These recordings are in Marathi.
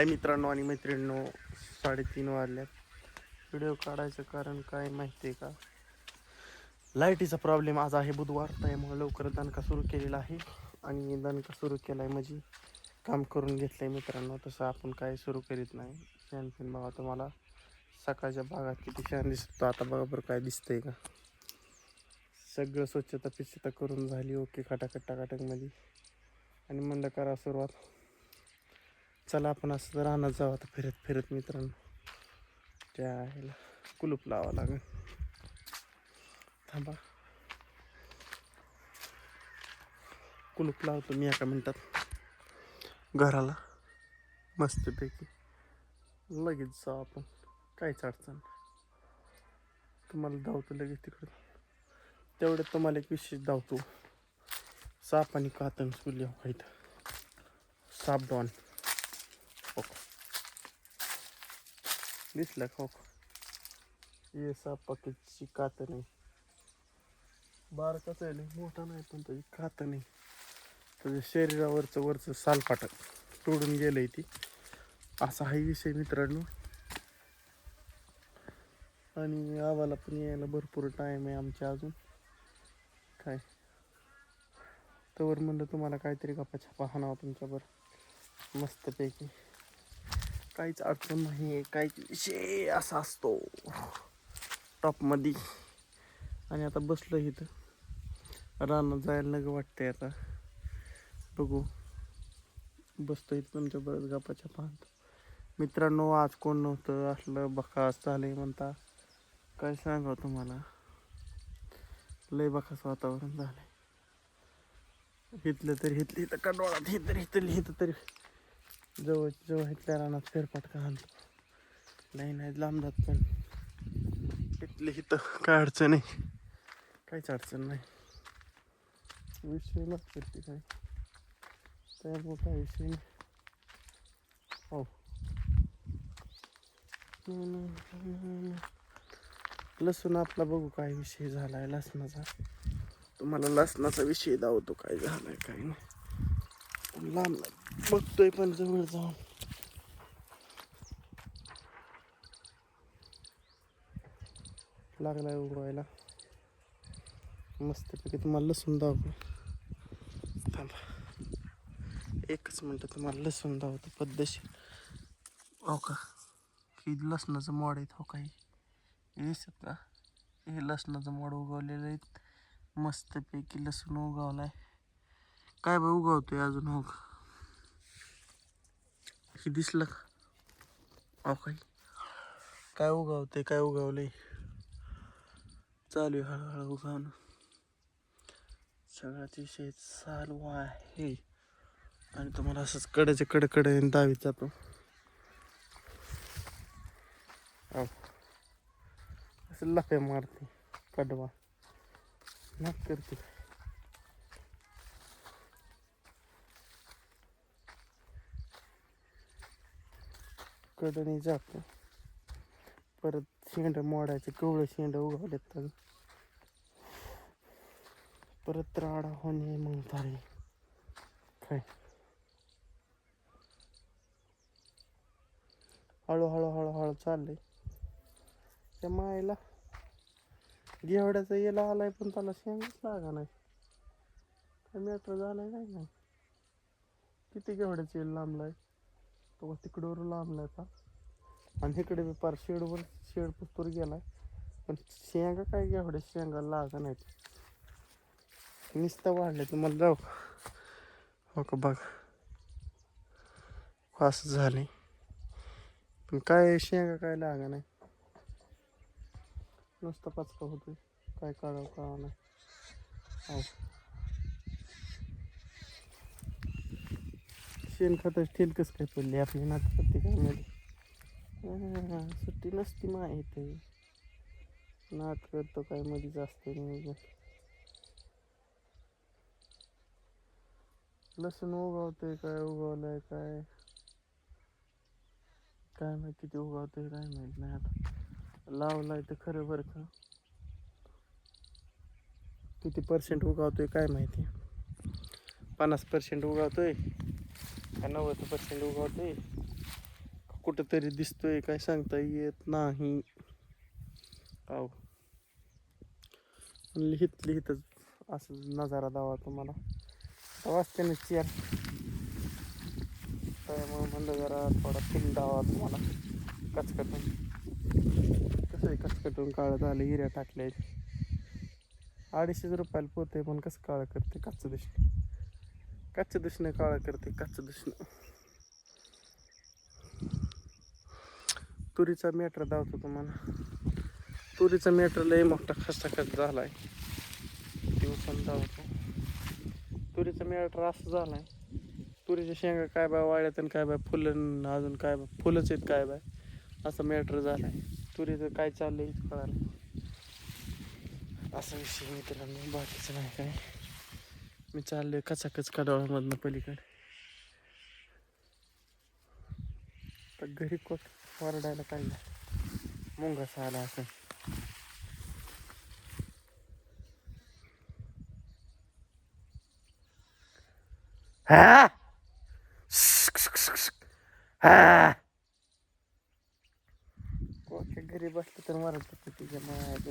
काय मित्रांनो आणि मैत्रिणींनो साडेतीन वाजल्यात. व्हिडिओ काढायचं कारण काय माहिती आहे का? लाईटीचा प्रॉब्लेम आज आहे बुधवार त्यामुळे लवकर दणका सुरू केलेला आहे आणि दणका सुरू केला आहे म्हणजे काम करून घेतलं आहे मित्रांनो तसं आपण काय सुरू करीत नाही. फॅन फॅन बघा तुम्हाला. सकाळच्या भागात किती छान दिसतो. आता बघा बरं काय दिसतंय का? सगळं स्वच्छता पिच्छता करून झाली. ओके खटाखट टाकाटकमध्ये आणि म्हणलं करा सुरुवात. चला आपण असं राहणार जाऊ आता फिरत फिरत मित्रांनो. त्या ह्याला कुलूप लावा लागेल. थांबा. कुलूप लावतो मी एका मिनटात. घराला. मस्तपैकी. लगेच जाऊ आपण. काहीच अडचण तुम्हाला धावतो लगेच तिकडे तेवढ्यात तुम्हाला एक विशेष धावतो. साप आणि कातन सुल्या व्हायचं. साप डॉन. हो दिसला का ये साप कात नाही. बारकाच आहे मोठा नाही पण त्याची कात नाही. त्याच्या शरीरावरचं वरचं सालपाटक तोडून गेलंय ती. असा हा विषय मित्रांनो. आणि आवाला पण यायला भरपूर टाईम आहे आमच्या अजून. काय? तवर म्हणलं तुम्हाला काहीतरी गप्पा छापा हाणावा तुमच्यावर मस्तपैकी. काहीच अडचण नाही आहे. काहीच विषय असा असतो. टॉपमध्ये आणि आता बसलो इथं. रानात जायला नग वाटतंय आता. बघू. बसतो इथं तुमच्या बरंच गप्पा पाहतो. मित्रांनो आज कोण नव्हतं? असलं बकास झाले म्हणता. काय सांगा तुम्हाला? लय बकास वातावरण झालं हिथलं तरी हिथली इथं कडोळात हे तरी हिथं हिथं तरी जवळ जवळ इथल्या रानात फेरफाटका आणतो नाही नाही लांब जात पण. इथले इथं काय अडचण आहे? काहीच अडचण नाही. विषय नसतो की काय? त्यामुळे काय विषय नाही हो. लसूण आपला बघू काय विषय झाला आहे लसणाचा. तुम्हाला लसणाचा विषय दावतो काय झाला आहे काय नाही. लांब बघतोय पण जवळ जाऊन. लागलाय उगवायला मस्तपैकी तुम्हाला लसूण दाव थांबा. एकच मिनटं तुम्हाला लसूण दावतो पद्धतशीर. हो का? ही लसणाचं मोड आहेत हो काही दिसत का? हे लसणाचं मोड उगवलेलं आहेत. मस्तपैकी लसूण उगवलाय. काय बा उगवतोय अजून हो का हे दिसलं. का अहो काही काय उगवतंय काय उगवलंय? चालू आहे हळूहळू उगवणं सगळ्याच विषय चालू आहे. आणि तुम्हाला असंच कडेच्या कडे कडे दावीत जातो अहो. असं लफे मारते कडवा. नाक करते. कडणी जातं. परत शेंड मोडायचं कवळं शेंड उगवलेत तर. परत राडा होणे मग झाले काय? हळूहळू हळूहळू चाललंय. त्या मायला घेवड्याचा येला आलाय पण त्याला शेंगच लागा नाही. काय मॅटर झालाय काय नाही? किती घेवड्याचं येल लांबलाय? तो तिकडवर लांबला होता. आणि इकडे बी पार शेडवर शेड पुस्तूर गेलाय. पण शेंगा काय घेवड्या शेंगा लागा नाहीत. नुसतं वाढलं तुम्हाला जाऊ हो का बघ. हो, असं झाले पण काय शेंगा काय लागा नाही. नुसतं पाचका होतोय. काय काढावं का नाही शेणखताची ठेल कसं काय पडली? आपली नाटकमध्ये सुट्टी नसती माहीत आहे नाट करतो काय मध्ये जास्त लसूण उगवतोय काय? उगवलंय काय? काय माहिती किती उगवतोय काय माहीत नाही आता. लावलाय तर खरं बरं का? किती पर्सेंट उगवतोय काय माहिती? पन्नास पर्सेंट उगवतोय. का नव्वद पर्सेंट उगवतोय कुठंतरी दिसतोय काय सांगता येत नाही. आव लिहित लिहितच असं नजारा दावा तुम्हाला. वाचते ना चेअर. त्यामुळे म्हणलं जरा थोडा फील दावा तुम्हाला. कचकटून. कसं आहे कचकटून काळं झालं हिऱ्या टाकल्या अडीचशेच रुपयाला पोते पण कसं काळं करते कच्चं दिसणं कच्च दिसणं काळं करते कच्च दिसणं तुरीचा मॅटर धावतो तुम्हाला. तुरीचा मॅटर लय मोठा खचाखच झालाय. दिवसान दावतो तुरीचा मॅटर असं झालाय. तुरीच्या शेंगा काय बाय वाळ्यात आणि काय बाय फुलं अजून काय बाय फुलंच आहेत काय बाय असं मॅटर झालाय. तुरीचं काय चाललंय कळालं? असा विषय मित्रांनो बाकीचं नाही काय. मी चाललोय कचाकच डोळ्यामधनं पलीकडे. तर घरी कोट वरडायला काय मुंगास आला असं हा? हा? घरी बसलं तर मरत तिच्या मायाचं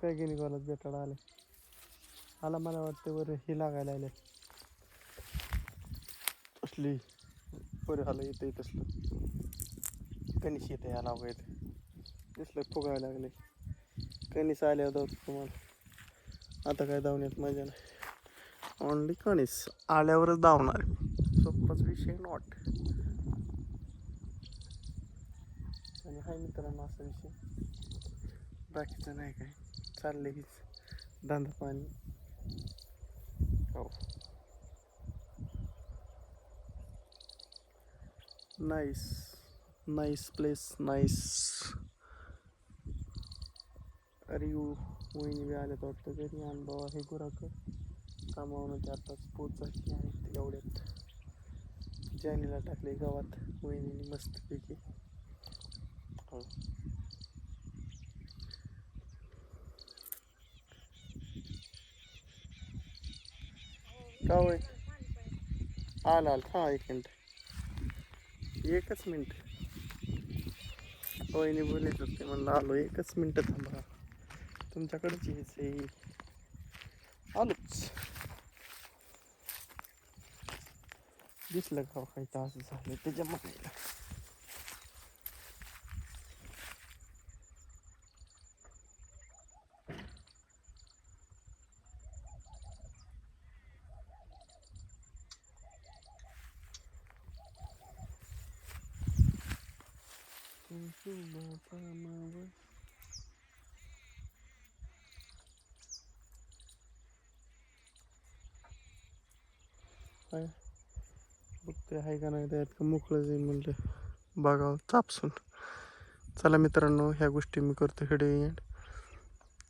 कसं काय गेली कॉलेज बेटाडा आले? आला मला वाटतं वर ही लागायला आले. असली बरं आलं येतं तसलं कणीस येते या लावा येते दिसलं फुगायला लागले. कणीस आल्यावर धावतो तुम्हाला. आता काय धावण्यात मजा नाही. ओनली कणीस आल्यावरच धावणार सोप्पाच विषय नॉट आणि हाय मित्रांनो असा विषय. बाकीचं नाही काय. चालले हीच. धंदा पाणी. हो. नाईस नाईस प्लेस नाईस अरे यू वहिनी बी आल्यात वाटतं घरी. आणि बाबा हे गुराक कामावून ते आताच पोचायची आहेत एवढ्यात. जानीला टाकले गावात वहिनीने मस्तपैकी. हो. का होय. आला आला. हा एक मिनिट. एकच मिनिट. वहिनी बोलत होते म्हणलं आलो एकच मिनिट थांबा. तुमच्याकडेच यायचं आलोच. दिसलं का हो, काही तास झाले त्याच्या मागेला काय बघते आहे का नाही त्यात का मोकळं जाईल म्हणलं बघावं चापसून. चला मित्रांनो ह्या गोष्टी मी करतो व्हिडिओ एंड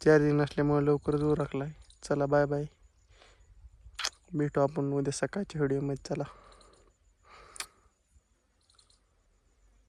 चार्जिंग नसल्यामुळे लवकरच राखलाय चला बाय बाय भेटू आपण उद्या सकाळच्या व्हिडिओमध्ये चला.